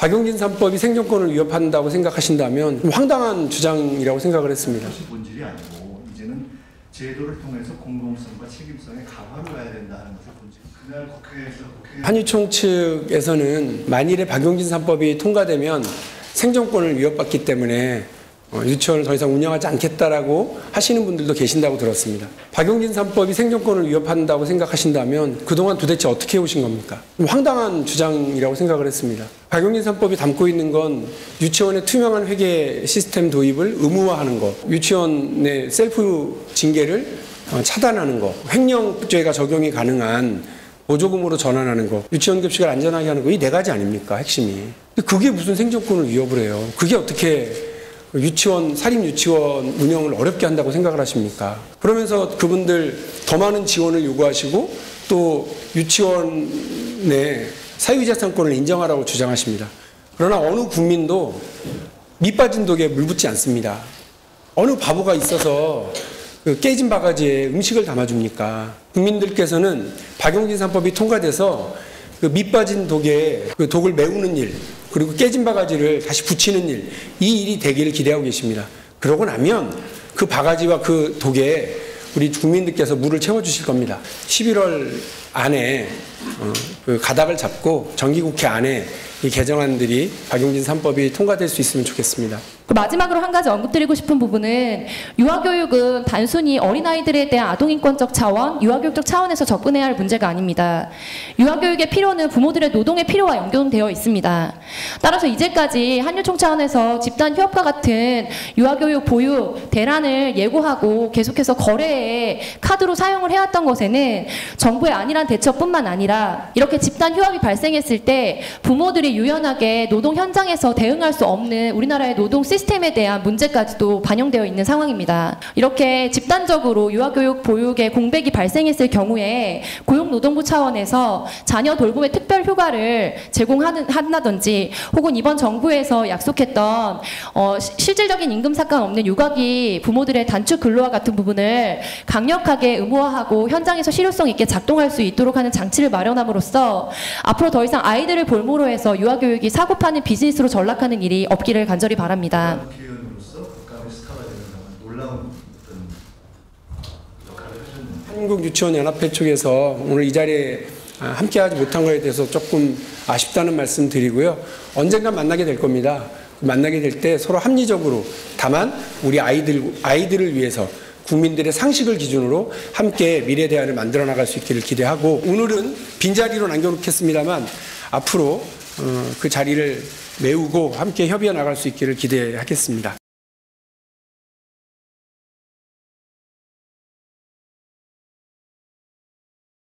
박용진 3법이 생존권을 위협한다고 생각하신다면 황당한 주장이라고 생각을 했습니다. 본질이 아니고 이제는 제도를 통해서 공동성과 책임성에 가화를 가야 된다는 것이 본질. 그날 국회에서 국회 한유총 측에서는 만일에 박용진 3법이 통과되면 생존권을 위협받기 때문에 어, 유치원을 더 이상 운영하지 않겠다라고 하시는 분들도 계신다고 들었습니다. 박용진 3법이 생존권을 위협한다고 생각하신다면 그동안 도대체 어떻게 해오신 겁니까? 황당한 주장이라고 생각을 했습니다. 박용진 3법이 담고 있는 건 유치원의 투명한 회계 시스템 도입을 의무화하는 것, 유치원의 셀프 징계를 어, 차단하는 것, 횡령죄가 적용이 가능한 보조금으로 전환하는 거, 유치원 급식을 안전하게 하는 거, 이 네 가지 아닙니까? 핵심이. 근데 그게 무슨 생존권을 위협을 해요? 그게 어떻게 유치원, 사립 유치원 운영을 어렵게 한다고 생각을 하십니까? 그러면서 그분들 더 많은 지원을 요구하시고 또 유치원의 사유재산권을 인정하라고 주장하십니다. 그러나 어느 국민도 밑빠진 독에 물 붓지 않습니다. 어느 바보가 있어서 그 깨진 바가지에 음식을 담아줍니까? 국민들께서는 박용진 3법이 통과돼서 그 밑빠진 독에 그 독을 메우는 일, 그리고 깨진 바가지를 다시 붙이는 일, 이 일이 되기를 기대하고 계십니다. 그러고 나면 그 바가지와 그 독에 우리 국민들께서 물을 채워주실 겁니다. 11월 안에 어, 그 가닥을 잡고 정기국회 안에 이 개정안들이 박용진 3법이 통과될 수 있으면 좋겠습니다. 그 마지막으로 한 가지 언급드리고 싶은 부분은 유아교육은 단순히 어린아이들에 대한 아동인권적 차원, 유아교육적 차원에서 접근해야 할 문제가 아닙니다. 유아교육의 필요는 부모들의 노동의 필요와 연결되어 있습니다. 따라서 이제까지 한유총 차원에서 집단 휴업과 같은 유아교육 보육, 대란을 예고하고 계속해서 거래에 카드로 사용을 해왔던 것에는 정부의 안일한 대처뿐만 아니라 이렇게 집단 휴업이 발생했을 때 부모들이 유연하게 노동 현장에서 대응할 수 없는 우리나라의 노동 시스템에 대한 문제까지도 반영되어 있는 상황입니다. 이렇게 집단적으로 유아교육 보육의 공백이 발생했을 경우에 고용노동부 차원에서 자녀 돌봄의 특별 휴가를 제공한다든지 혹은 이번 정부에서 약속했던 어, 시- 실질적인 임금 삭감 없는 육아기 부모들의 단축 근로와 같은 부분을 강력하게 의무화하고 현장에서 실효성 있게 작동할 수 있도록 하는 장치를 마련함으로써 앞으로 더 이상 아이들을 볼모로 해서 유아교육이 사고 파는 비즈니스로 전락하는 일이 없기를 간절히 바랍니다. 하셨는데 한국유치원연합회 쪽에서 오늘 이 자리에 아, 함께하지 못한 것에 대해서 조금 아쉽다는 말씀 드리고요. 언젠가 만나게 될 겁니다. 만나게 될 때 서로 합리적으로 다만 우리 아이들 아이들을 위해서 국민들의 상식을 기준으로 함께 미래 대안을 만들어 나갈 수 있기를 기대하고 오늘은 빈자리로 남겨놓겠습니다만 앞으로 어, 그 자리를 메우고 함께 협의해 나갈 수 있기를 기대하겠습니다.